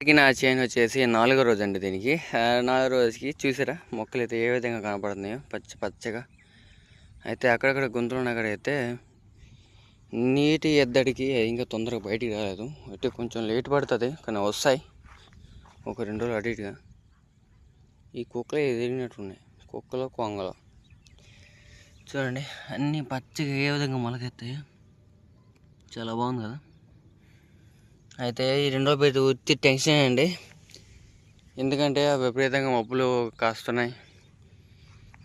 ఇప్పటికి నా వచ్చేసి నాలుగో రోజు అండి దీనికి నాలుగో రోజుకి చూసారా? మొక్కలు అయితే ఏ విధంగా కనపడుతున్నాయో? పచ్చ పచ్చగా. అయితే అక్కడక్కడ గుంతలు ఉన్న అయితే నీటి ఎద్దడికి ఇంకా తొందరగా బయటికి రాలేదు. అయితే కొంచెం లేట్ పడుతుంది కానీ వస్తాయి. ఒక రెండు రోజులు అటు ఇటుగా. ఈ కుక్కలు ఎదిరినట్టున్నాయి. కుక్కలు కొంగలు. చూడండి అన్నీ పచ్చగా ఏ విధంగా మొలకెత్తాయో. చాలా బాగుంది కదా? అయితే ఈ రెండో పేరు ఉత్తి టెన్షన్ అండి. ఎందుకంటే ఆ విపరీతంగా మబ్బులు కాస్తున్నాయి.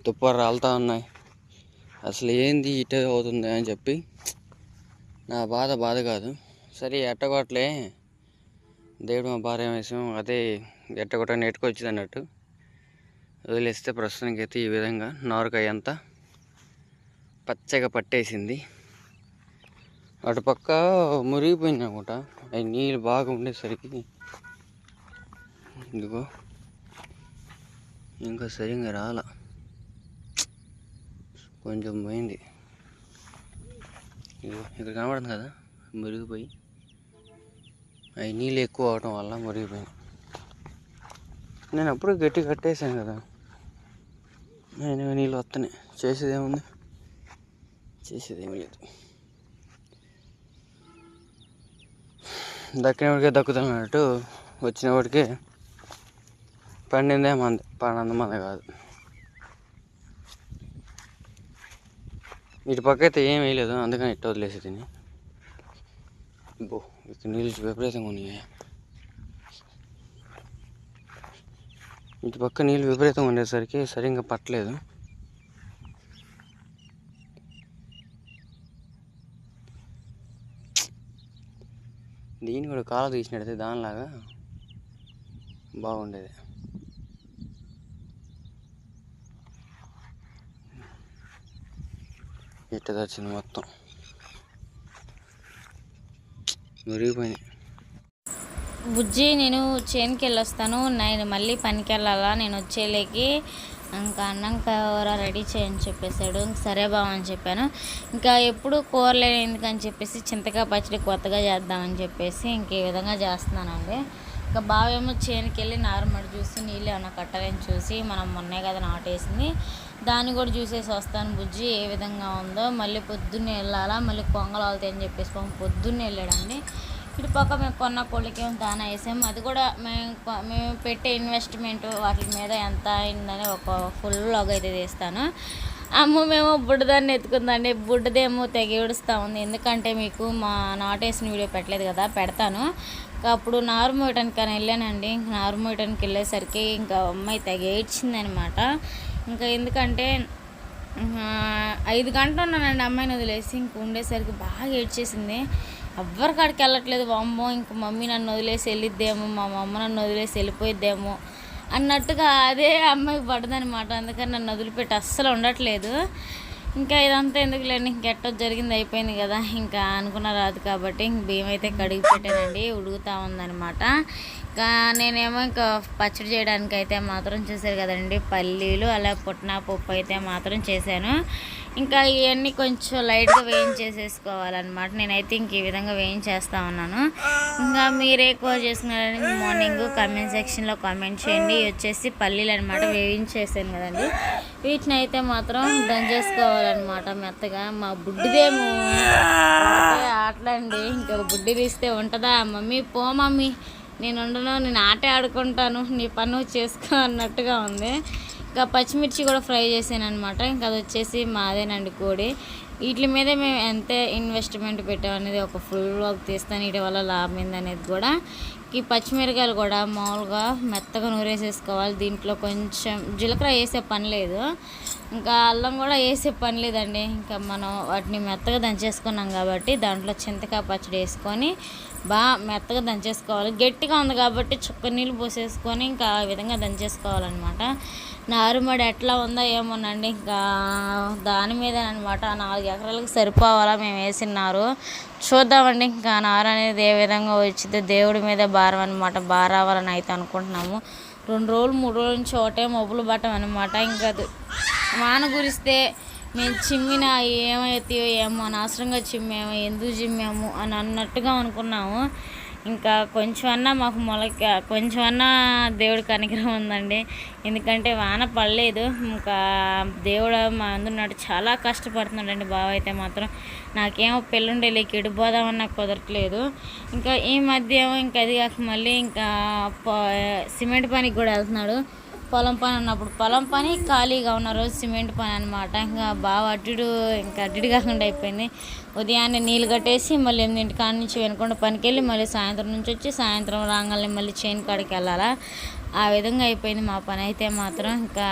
తుప్పలు రాలుతూ ఉన్నాయి. అసలు ఏంది ఇట అవుతుంది అని చెప్పి నా బాధ బాధ కాదు. సరే ఎట్టగొట్టలే. దేవుడు మా భార్య వేసాం అదే ఎట్టగొట్ట నేర్చుకొచ్చింది అన్నట్టు వదిలేస్తే ప్రస్తుతానికి అయితే ఈ విధంగా నారుకాయ అంతా పచ్చగా పట్టేసింది. అటుపక్క మురిగిపోయింది అనుకుంటా అవి నీళ్ళు బాగా ఉండేసరికి ఇదిగో ఇంకా సరిగ్గా రాల. కొంచెం పోయింది. ఇదిగో ఇక్కడ కనబడుతుంది కదా మురిగిపోయి. అవి నీళ్ళు ఎక్కువ అవడం వల్ల మురిగిపోయింది. నేను అప్పుడు గట్టి కట్టేసాను కదా. నేను నీళ్ళు వస్తున్నాయి. చేసేదేముంది చేసేదేమీ లేదు. దక్కినవాడికే దక్కుతున్నట్టు వచ్చినవాడికి పండిందే మంది పనంద మంది కాదు. ఇటు పక్క అయితే ఏం వేయలేదు అందుకని ఇట్ట వదిలేసి తిని. బో ఇక్కడ నీళ్ళు విపరీతంగా ఉన్నాయి. ఇటు పక్క నీళ్ళు విపరీతంగా ఉండేసరికి సరిగ్గా పట్టలేదు. ఈయన కూడా కాలు తీసినట్టయితే దానిలాగా బాగుండేది. ఇట్ట వచ్చింది మొత్తం. మురిగిపోయింది. బుజ్జి నేను చేనుకి వెళ్ళొస్తాను. నేను మళ్ళీ పనికి వెళ్ళాలా? నేను వచ్చేలేకి ఇంకా అన్నం కూర రెడీ చేయని చెప్పేశాడు. సరే బావ అని చెప్పాను. ఇంకా ఎప్పుడు కూరలే ఎందుకని చెప్పేసి చింతకాయ పచ్చడి కొత్తగా చేద్దామని చెప్పేసి ఇంక ఈ విధంగా చేస్తున్నానండి. ఇంకా బావ ఏమో చేనుకి వెళ్ళి నారుమడి చూసి నీళ్ళు ఏమైనా కట్టాలని చూసి మనం మొన్నే కదా నాటేసింది. దాన్ని కూడా చూసేసి వస్తాను బుజ్జి ఏ విధంగా ఉందో. మళ్ళీ పొద్దున్నే వెళ్ళాలా? మళ్ళీ కొంగలు అవుతాయని అని చెప్పేసి పొద్దున్నే వెళ్ళాడండి. ఇటు పక్క మేము కొన్న కోళ్ళకి ఏమో దానా వేసాము అది కూడా మేము మేము పెట్టే ఇన్వెస్ట్మెంట్ వాటి మీద ఎంత అయిందని ఒక ఫుల్ లాగ్ అయితే తీస్తాను. అమ్మ మేము బుడ్డదాన్ని ఎత్తుకుందండి. బుడ్డదేమో తెగ ఏడుస్తూ ఉంది. ఎందుకంటే మీకు మా నాటేసిన వీడియో పెట్టలేదు కదా పెడతాను. ఇంకా అప్పుడు నారు మోయటానికి అని వెళ్ళానండి. ఇంక నారు వెళ్ళేసరికి ఇంకా అమ్మాయి తెగ ఏడ్చిందనమాట ఇంకా ఎందుకంటే ఐదు గంటలు ఉన్నానండి అమ్మాయిని వదిలేసి. ఇంక ఉండేసరికి బాగా ఏడ్చేసింది. ఎవ్వరి కాడికి వెళ్ళట్లేదు అమ్మో ఇంక మమ్మీ నన్ను వదిలేసి వెళ్ళిద్దేమో మా అమ్మ నన్ను వదిలేసి వెళ్ళిపోయిద్దేమో అన్నట్టుగా అదే అమ్మాయి పడదనమాట అందుకని నన్ను వదిలిపెట్టి అస్సలు ఉండట్లేదు. ఇంకా ఇదంతా ఎందుకులేండి ఇంకెట్టో జరిగింది అయిపోయింది కదా. ఇంకా అనుకున్న రాదు కాబట్టి ఇంక బియ్యం అయితే కడిగి పెట్టానండి ఉడుగుతూ ఉందనమాట ఇంకా నేనేమో ఇంకా పచ్చడి చేయడానికి అయితే మాత్రం చూసారు కదండి పల్లీలు అలా పుట్నా పప్పు అయితే మాత్రం చేశాను. ఇంకా ఇవన్నీ కొంచెం లైట్గా వేయించేసేసుకోవాలన్నమాట. నేనైతే ఇంక ఈ విధంగా వేయించేస్తా ఉన్నాను. ఇంకా మీరే ఎక్కువ చేసుకున్నారని మార్నింగ్ కామెంట్ సెక్షన్లో కామెంట్ చేయండి. వచ్చేసి పల్లీలు అనమాట వేయించేసాను కదండి. వీటిని అయితే మాత్రం దంచేసుకోవాలన్నమాట మెత్తగా. మా బుడ్డిదేమో. ఆటలండి. ఇంకా బుడ్డి తీస్తే ఉంటుందా? మమ్మీ పో మమ్మీ. నేను ఉండను నేను ఆటే ఆడుకుంటాను. నీ పని చేసుకో అన్నట్టుగా ఉంది. ఇంకా పచ్చిమిర్చి కూడా ఫ్రై చేశాను అనమాట ఇంకా అది వచ్చేసి మాదేనండి కోడి. వీటి మీద మేము ఎంత ఇన్వెస్ట్మెంట్ పెట్టామనేది ఒక ఫుల్ వర్క్ తీస్తాను. వీటి వల్ల లాభం ఏందనేది అనేది కూడా. ఈ పచ్చిమిరకాయలు కూడా మామూలుగా మెత్తగా నూరేసేసుకోవాలి. దీంట్లో కొంచెం జీలకర్ర వేసే పని లేదు. ఇంకా అల్లం కూడా వేసే పని లేదండి. ఇంకా మనం వాటిని మెత్తగా దంచేసుకున్నాం కాబట్టి దాంట్లో చింతకాయ పచ్చడి వేసుకొని బాగా మెత్తగా దంచేసుకోవాలి. గట్టిగా ఉంది కాబట్టి చుక్క నీళ్ళు పోసేసుకొని ఇంకా ఆ విధంగా దంచేసుకోవాలన్నమాట. నారుమడి ఎట్లా ఉందో ఏమోనండి. ఇంకా దాని మీద అనమాట నాలుగు ఎకరాలకు సరిపోవాలా మేము వేసినారు చూద్దామండి ఇంకా నారు అనేది ఏ విధంగా వచ్చిందో దేవుడి మీద భారం అనమాట బారావాలని అయితే అనుకుంటున్నాము. రెండు రోజులు మూడు రోజుల నుంచి ఒకటే మబ్బులు పట్టం అనమాట ఇంకా వాన గురిస్తే మేము చిమ్మిన ఏమవుతాయో ఏమో అనవసరంగా చిమ్మాము ఎందుకు చిమ్మాము అని అన్నట్టుగా అనుకున్నాము. ఇంకా కొంచెం అన్నా మాకు మొలక కొంచెం అన్నా దేవుడి కనికరం ఉందండి. ఎందుకంటే వాన పడలేదు. ఇంకా దేవుడు మా అందున్నాడు. చాలా కష్టపడుతున్నాడండి బావ అయితే మాత్రం. నాకేమో పెళ్ళుండే లేక ఎడిపోదామన్నా కుదరట్లేదు. ఇంకా ఈ మధ్య ఇంకా అది కాక మళ్ళీ ఇంకా సిమెంట్ పనికి కూడా వెళ్తున్నాడు. పొలం పని ఉన్నప్పుడు పొలం పని ఖాళీగా ఉన్న రోజు సిమెంట్ పని అనమాట ఇంకా బాగా అడ్డు ఇంకా అడ్డు కాకుండా అయిపోయింది. ఉదయాన్నే నీళ్ళు కట్టేసి మళ్ళీ ఎనిమిదింటి కాడ నుంచి వెనుకొండ పనికి వెళ్ళి మళ్ళీ సాయంత్రం నుంచి వచ్చి సాయంత్రం రాగానే మళ్ళీ చేను కాడికి వెళ్ళాలా. ఆ విధంగా అయిపోయింది మా పని. అయితే మాత్రం ఇంకా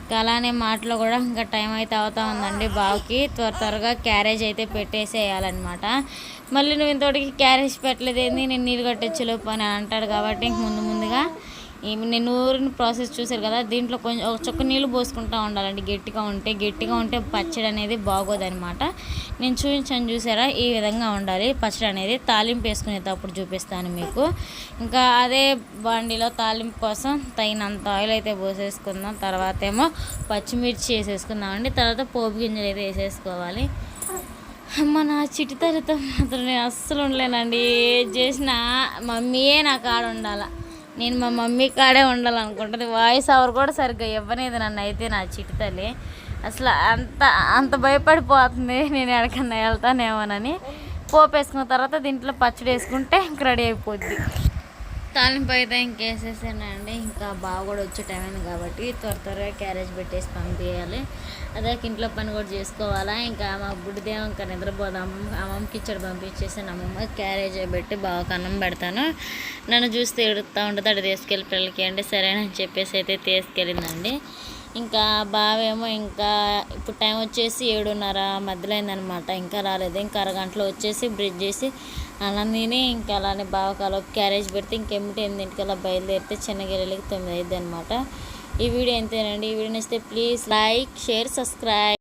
ఇంకా అలానే మాటలో కూడా ఇంకా టైం అయితే అవుతా ఉందండి బావుకి. త్వర త్వరగా క్యారేజ్ అయితే పెట్టేసేయాలన్నమాట. మళ్ళీ నువ్వు ఇంతటికి క్యారేజ్ పెట్టలేదు ఏంది నేను నీళ్ళు కట్టొచ్చేలోపు అని అంటాడు కాబట్టి ఇంక ముందు ముందుగా నేను నూరిన ప్రాసెస్ చూసారు కదా దీంట్లో కొంచెం ఒక చుక్క నీళ్ళు పోసుకుంటూ ఉండాలండి. గట్టిగా ఉంటే గట్టిగా ఉంటే పచ్చడి అనేది బాగోదనమాట నేను చూపించాను చూసారా? ఈ విధంగా ఉండాలి. పచ్చడి అనేది తాలింపు వేసుకునేటప్పుడు చూపిస్తాను మీకు. ఇంకా అదే బండిలో తాలింపు కోసం తగినంత ఆయిల్ అయితే పోసేసుకుందాం. తర్వాత ఏమో పచ్చిమిర్చి వేసేసుకుందామండి తర్వాత పోపు గింజలు అయితే వేసేసుకోవాలి. మన నా చిటితరితో మాత్రం నేను అస్సలు ఉండలేనండి. ఏది చేసినా మమ్మీయే నా కాడ ఉండాలా. నేను మా మమ్మీ కాడే ఉండాలనుకుంటుంది. వాయిస్ అవర్ కూడా సరిగ్గా ఇవ్వనేది నన్ను అయితే నా చిటి అసలు అంత అంత భయపడిపోతుంది. నేను ఎక్కడికన్నా వెళ్తానేమోనని పోపు వేసుకున్న తర్వాత దీంట్లో పచ్చడి వేసుకుంటే ఇంక రెడీ అయిపోద్ది. తాలింపు అయితే ఇంకేసేసానండి. ఇంకా బావ కూడా వచ్చే టైం అయింది కాబట్టి త్వర త్వరగా క్యారేజ్ పెట్టేసి పంపించాలి అదే ఇంట్లో పని కూడా చేసుకోవాలా. ఇంకా మా బుడ్డిదేమో ఇంకా నిద్రపోదాం. అమ్మమ్మకి ఇచ్చడి పంపించేసాను అమ్మమ్మ క్యారేజ్ పెట్టి బాగా అన్నం పెడతాను. నన్ను చూస్తే ఎడుతూ ఉంటుంది. అటు తీసుకెళ్ళి పిల్లలకి అంటే సరేనని చెప్పేసి అయితే తీసుకెళ్ళిందండి. ఇంకా బావేమో ఇంకా ఇప్పుడు టైం వచ్చేసి ఏడున్నర మధ్యలో అయిందనమాట ఇంకా రాలేదు. ఇంకా అరగంటలో వచ్చేసి బ్రిడ్జ్ చేసి అలా నేనే ఇంకా అలానే బావకాలో క్యారేజ్ పెడితే ఇంకెమిటి ఎనిమిదింటికి అలా బయలుదేరితే చిన్నగిరికి తొమ్మిది అయింది అనమాట ఈ వీడియో ఎంతేనండి? ఈ వీడియో నచ్చితే ప్లీజ్ లైక్ షేర్ సబ్స్క్రైబ్.